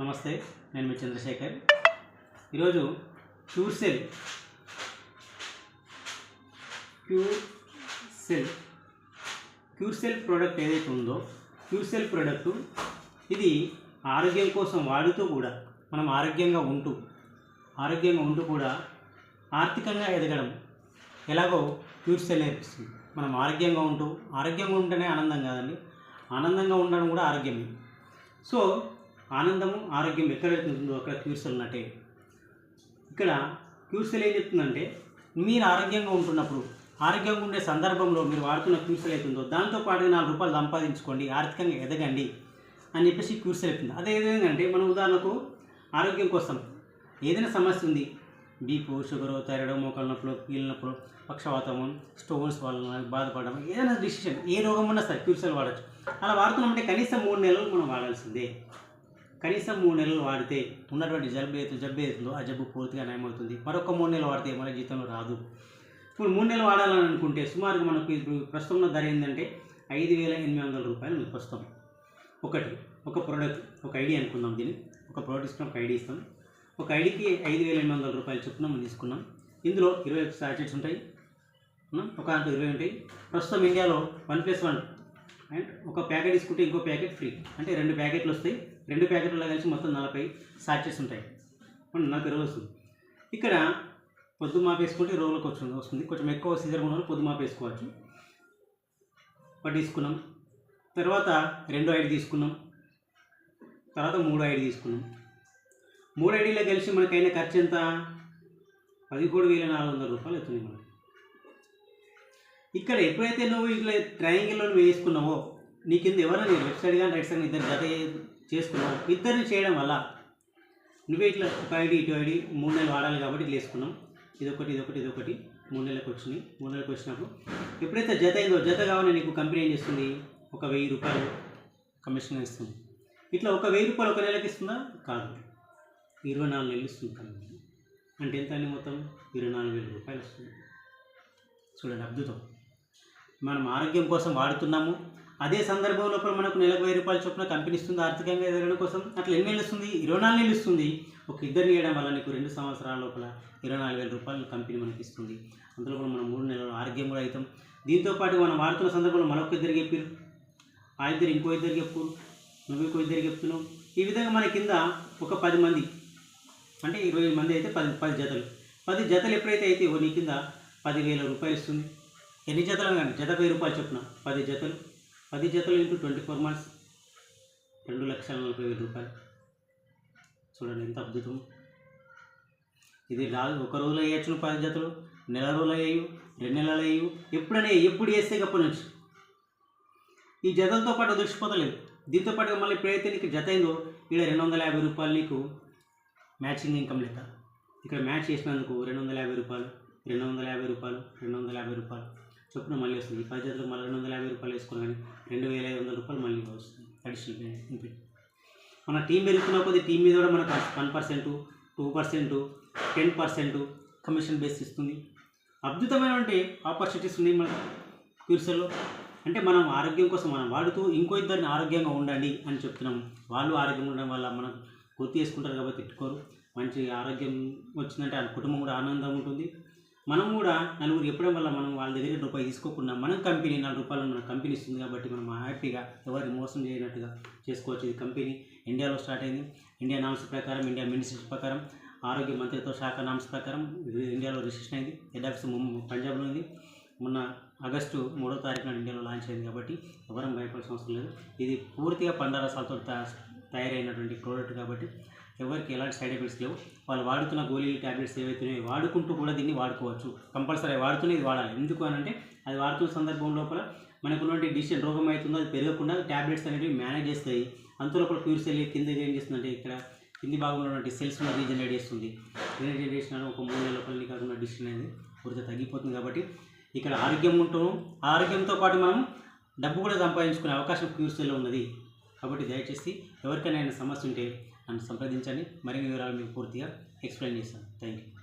నమస్తే నేను మీ చంద్రశేఖర్. ఈరోజు cure cell. Cure cell. Cure cell product ఏదైతే ఉందో క్యూర్ సెల్ ప్రోడక్ట్ ఇది ఆరోగ్యం కోసం వాడుతూ కూడా మనం ఆరోగ్యంగా ఉంటూ ఆరోగ్యంగా ఉంటూ కూడా ఆర్థికంగా ఎదగడం ఎలాగో క్యూర్ సెల్ నేర్పిస్తుంది. మనం ఆరోగ్యంగా ఉంటూ ఆరోగ్యంగా ఉంటేనే ఆనందం కాదండి ఆనందంగా ఉండడం కూడా ఆరోగ్యమే. సో ఆనందము ఆరోగ్యం ఎక్కడ ఉంటుందో అక్కడ క్యూర్సెల్ ఉన్నట్టే ఇక్కడ క్యూర్సెల్ ఏం చెప్తుందంటే మీరు ఆరోగ్యంగా ఉంటున్నప్పుడు ఆరోగ్యంగా ఉండే సందర్భంలో మీరు వాడుతున్న క్యూర్సెల్ అవుతుందో దాంతో పాటు నాలుగు రూపాయలు సంపాదించుకోండి ఆర్థికంగా ఎదగండి అని చెప్పేసి క్యూర్సెల్ అవుతుంది అదే విధంగా అంటే మన ఉదాహరణకు ఆరోగ్యం కోసం ఏదైనా సమస్య ఉంది బీపు షుగరు థైరాయిడ్ మోకాల నొప్పులు కీళ్ళ నొప్పులు పక్షవాతము స్టోన్స్ వలన బాధపడడం ఏదైనా డిసిషన్ ఏ రోగం ఉన్నా సరే క్యూర్సెల్ వాడచ్చు. అలా వాడుతున్నామంటే కనీసం మూడు నెలలు మనం వాడాల్సిందే. కనీసం మూడు నెలలు వాడితే ఉన్నటువంటి జబ్బు ఏదో జబ్బు ఏదో ఆ జబ్బు పూర్తిగా నయమవుతుంది. మరొక మూడు నెలలు వాడితే మన జీతంలో రాదు. ఇప్పుడు మూడు నెలలు వాడాలని అనుకుంటే సుమారుగా మనకు ఇప్పుడు ప్రస్తుతం ఉన్న ధర ఏంటంటే ఐదు వేల ఎనిమిది వందల రూపాయలు మీకు ప్రస్తుతం. ఒకటి ఒక ప్రోడక్ట్ ఒక ఐడి అనుకుందాం దీన్ని. ఒక ప్రోడక్ట్ ఇస్తాం ఒక ఐడి ఇస్తాం ఒక ఐడికి ఐదు వేల ఎనిమిది వందల రూపాయలు చొప్పున మనం తీసుకున్నాం. ఇందులో ఇరవై సాచెట్స్ ఉంటాయి. ఒక దాంట్లో ఇరవై ఉంటాయి. ప్రస్తుతం ఇండియాలో వన్ ప్లస్ వన్ అండ్ ఒక ప్యాకెట్ తీసుకుంటే ఇంకో ప్యాకెట్ ఫ్రీ. అంటే రెండు ప్యాకెట్లు వస్తాయి. రెండు ప్యాకెట్లో కలిసి మొత్తం నలభై సాచెస్ ఉంటాయి. మన నలభై రోజులు వస్తుంది. ఇక్కడ పొద్దు మాపేసుకుంటే రోజులకు వస్తుంది వస్తుంది. కొంచెం ఎక్కువ సీజన్ ఉన్న పొద్దు మాపేసుకోవచ్చు. ఒకటి తీసుకున్నాం తర్వాత రెండు ఐడి తీసుకున్నాం. తర్వాత మూడు ఐడి తీసుకున్నాం. మూడు ఐడీలో కలిసి మనకైన ఖర్చు ఎంత? పదిహేడు వేల నాలుగు వందల రూపాయలు అవుతుంది మనకి. ఇక్కడ ఎప్పుడైతే నువ్వు ఇట్లా ట్రయాంగిల్లో నువ్వు వేసుకున్నావో నీ కింద ఎవరైనా లెఫ్ట్ సైడ్ కానీ రైట్ సైడ్ ఇద్దరు జత చేసుకున్నాం ఇద్దరిని చేయడం వల్ల నువ్వే ఇట్లా ఒక ఐడి ఇటు ఐడి మూడు నెలలు వాడాలి కాబట్టి ఇట్లా వేసుకున్నాం ఇదొకటి ఇదొకటి ఇదొకటి. మూడు నెలలకు వచ్చినాయి. మూడు నెలలకు వచ్చినప్పుడు ఎప్పుడైతే జత అయిందో జత కావాలని నీకు కంపెనీ ఏం చేస్తుంది? ఒక వెయ్యి రూపాయలు కమిషన్ ఇస్తుంది. ఇట్లా ఒక వెయ్యి రూపాయలు ఒక నెలకి ఇస్తుందా? కాదు. ఇరవై నాలుగు నెలలు ఇస్తుంది కంపెనీ అంటే ఎంత అండి మొత్తం? ఇరవై నాలుగు వేల రూపాయలు వస్తుంది. చూడండి అద్భుతం. మనం ఆరోగ్యం కోసం వాడుతున్నాము. అదే సందర్భం లోపల మనకు నెలకు వెయ్యి రూపాయలు చొప్పున కంపెనీ ఇస్తుంది ఆర్థికంగా ఎదగడం కోసం. అట్లా ఎన్ని నెలలు ఇస్తుంది? ఇరవై నాలుగు నెలలు ఇస్తుంది. ఒక ఇద్దరిని వేయడం వల్ల నీకు రెండు సంవత్సరాల లోపల ఇరవై నాలుగు వేల రూపాయలు కంపెనీ మనకి ఇస్తుంది. అందులో కూడా మనం మూడు నెలలు ఆరోగ్యం కూడా అవుతాం. దీంతో పాటు మనం వాడుతున్న సందర్భంలో మరొక ఇద్దరికి చెప్పారు. ఆ ఇద్దరు ఇంకో ఇద్దరికి చెప్పు నువ్వు ఇంకో ఇద్దరికి చెప్తున్నావు. ఈ విధంగా మన కింద ఒక పది మంది అంటే ఇరవై మంది అయితే పది పది జతలు. పది జతలు ఎప్పుడైతే అయితే నీ కింద పదివేల రూపాయలు ఇస్తుంది. ఎన్ని జతలు కానీ జత వెయ్యి రూపాయలు చొప్పున పది జతలు. పది జతలు ఇంటూ ట్వంటీ ఫోర్ మంత్స్ రెండు లక్షల నలభై వేల రూపాయలు. చూడండి ఎంత అద్భుతం. ఇది రాదు ఒక రోజులో వేయచ్చు పది జతలు నెల రోజులు వేయు రెండు నెలలు వేయు ఎప్పుడనే ఎప్పుడు వేస్తే అప్పటి నుంచి. ఈ జతలతో పాటు దృష్టిపోతలేదు దీంతో పాటు మళ్ళీ ఎప్పుడైతే నీకు జత అయిందో ఇక్కడ రెండు వందల యాభై రూపాయలు నీకు మ్యాచింగ్ ఇన్కమ్ లెక్క. ఇక్కడ మ్యాచ్ చేసినందుకు రెండు వందల యాభై రూపాయలు రెండు వందల యాభై రూపాయలు రెండు వందల యాభై రూపాయలు. చొప్పున మళ్ళీ వస్తుంది. పది జతలకు మళ్ళీ రెండు వందల యాభై రూపాయలు వేసుకుని కానీ రెండు వేల ఐదు వందల రూపాయలు మళ్ళీ వస్తుంది అడిషనల్ ఇన్ఫిట్ మన టీం పెరుగుతున్న కొద్ది టీం మీద కూడా మనకు one percent two percent ten percent commission base ఇస్తుంది. అద్భుతమైనటువంటి ఆపర్చునిటీస్ ఉన్నాయి మన క్యూర్సల్లో అంటే మనం ఆరోగ్యం కోసం మనం వాడుతూ ఇంకో ఇద్దరిని ఆరోగ్యంగా ఉండండి అని చెప్తున్నాం. వాళ్ళు ఆరోగ్యంగా ఉండడం వల్ల మనం గుర్తు చేసుకుంటారు కాబట్టి తిట్టుకోరు. మంచి ఆరోగ్యం వచ్చిందంటే ఆ కుటుంబం కూడా ఆనందంగా ఉంటుంది. మనం కూడా నలుగురు చెప్పడం వల్ల మనం వాళ్ళ దగ్గర రూపాయి తీసుకోకుండా మనం కంపెనీ నాలుగు రూపాయలు మన కంపెనీ ఇస్తుంది కాబట్టి మనం హ్యాపీగా ఎవరిని మోసం చేయనట్టుగా చేసుకోవచ్చు. ఇది కంపెనీ ఇండియాలో స్టార్ట్ అయింది. ఇండియా నామ్స్ ప్రకారం ఇండియా మినిస్ట్రీ ప్రకారం ఆరోగ్య మంత్రిత్వ శాఖ నామ్స్ ప్రకారం ఇండియాలో రిజిస్ట్రేషన్ అయింది. హెడ్ ఆఫీస్ ముంబై పంజాబ్లో ఉంది. మొన్న ఆగస్టు మూడో తారీఖున ఇండియాలో లాంచ్ అయింది కాబట్టి ఎవరం భయపడాల్సిన అవసరం లేదు. ఇది పూర్తిగా పండరసాలతో తయారైనటువంటి ప్రోడక్ట్ కాబట్టి ఎవరికి ఎలాంటి సైడ్ ఎఫెక్ట్స్ లేవు. వాళ్ళు వాడుతున్న గోళీలు ట్యాబ్లెట్స్ ఏవైతున్నాయో వాడుకుంటూ కూడా దీన్ని వాడుకోవచ్చు. కంపల్సరీ వాడుతూనే ఇది వాడాలి. ఎందుకు అని అంటే అది వాడుతున్న సందర్భం లోపల మనకు ఉన్నటువంటి డిసిషన్ రోగం అవుతుందో అది పెరగకుండా ట్యాబ్లెట్స్ అనేవి మేనేజ్ చేస్తాయి. అంతలోపల ప్యూర్ సెల్ కింద ఏం చేస్తుందంటే ఇక్కడ కింది భాగంలో ఉన్నటువంటి సెల్స్ రీజనరేట్ చేస్తుంది. రీజనరేట్ చేసిన ఒక మూడు నెలల లోపల కాకుండా ఉన్న డిసిషన్ అనేది పూర్తిగా తగ్గిపోతుంది కాబట్టి ఇక్కడ ఆరోగ్యం ఉంటాము ఆరోగ్యంతో పాటు మనం డబ్బు కూడా సంపాదించుకునే అవకాశం ప్యూర్ సెల్లో ఉన్నది. కాబట్టి దయచేసి ఎవరికైనా సమస్య ఉంటే నన్ను సంప్రదించండి. మరిన్ని వివరాలు మీకు పూర్తిగా ఎక్స్ప్లెయిన్ చేస్తాను. Thank you